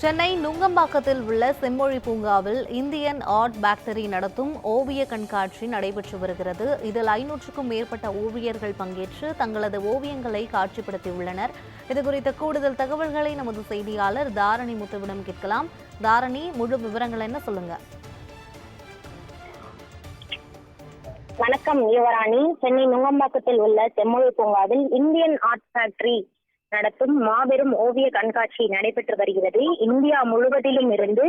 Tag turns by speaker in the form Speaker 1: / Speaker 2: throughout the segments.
Speaker 1: சென்னை நுங்கம்பாக்கத்தில் உள்ள செம்மொழி பூங்காவில் இந்தியன் ஆர்ட் பேக்டரி நடத்தும் ஓவிய கண்காட்சி நடைபெற்று வருகிறது. இதில் ஐநூற்றுக்கும் மேற்பட்ட ஓவியர்கள் பங்கேற்று தங்களது ஓவியங்களை காட்சிப்படுத்தியுள்ளனர். இதுகுறித்த கூடுதல் தகவல்களை நமது செய்தியாளர் தாரணி முத்துவிடம் கேட்கலாம். தாரணி முழு விவரங்கள் என்ன சொல்லுங்க?
Speaker 2: வணக்கம் யுவராணி. சென்னை நுங்கம்பாக்கத்தில் உள்ள செம்மொழி பூங்காவில் இந்தியன் ஆர்ட் ஃபேக்டரி நடத்தும் மாபெரும் ஓவிய கண்காட்சி நடைபெற்று வருகிறது. இந்தியா முழுவதிலும் இருந்து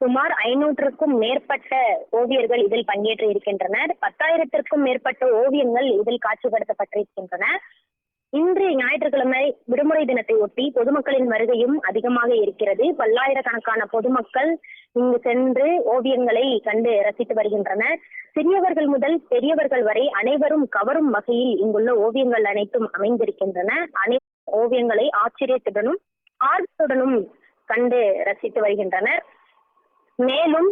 Speaker 2: சுமார் ஐநூற்றுக்கும் மேற்பட்ட ஓவியர்கள் இதில் பங்கேற்று இருக்கின்றனர். பத்தாயிரத்திற்கும் மேற்பட்ட ஓவியங்கள் இதில் காட்சிப்படுத்தப்பட்டிருக்கின்றன. இன்று ஞாயிற்றுக்கிழமை விடுமுறை தினத்தை ஒட்டி பொதுமக்களின் வருகையும் அதிகமாக இருக்கிறது. பல்லாயிரக்கணக்கான பொதுமக்கள் இங்கு சென்று ஓவியங்களை கண்டு ரசித்து வருகின்றனர். சிறியவர்கள் முதல் பெரியவர்கள் வரை அனைவரும் கவரும் வகையில் இங்குள்ள ஓவியங்கள் அனைத்தும் அமைந்திருக்கின்றன. அனை ஓவியங்களை ஆச்சரியத்துடனும் ஆர்வத்துடனும் கண்டு ரசித்து வருகின்றனர். மேலும்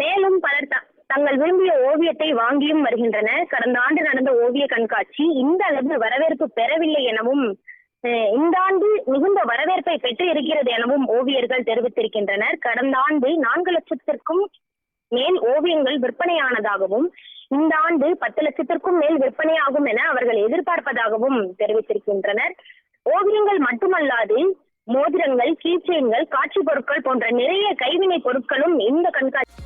Speaker 2: மேலும் பலர் தங்கள் விரும்பிய ஓவியத்தை வாங்கியும் வருகின்றனர். கடந்த ஆண்டு நடந்த ஓவிய கண்காட்சி இந்த அளவு வரவேற்பு பெறவில்லை எனவும் இந்த ஆண்டு மிகுந்த வரவேற்பை பெற்று இருக்கிறது எனவும் ஓவியர்கள் தெரிவித்திருக்கின்றனர். கடந்த ஆண்டு நான்கு லட்சத்திற்கும் மேல் ஓவியங்கள் விற்பனையானதாகவும் இந்த ஆண்டு பத்து லட்சத்திற்கும் மேல் விற்பனையாகும் என அவர்கள் எதிர்பார்ப்பதாகவும் தெரிவித்திருக்கின்றனர். ஓவியங்கள் மட்டுமல்லாது மோதிரங்கள் கீச்சைன்கள் காட்சி பொருட்கள் போன்ற நிறைய கைவினை பொருட்களும் இந்த கண்காட்சி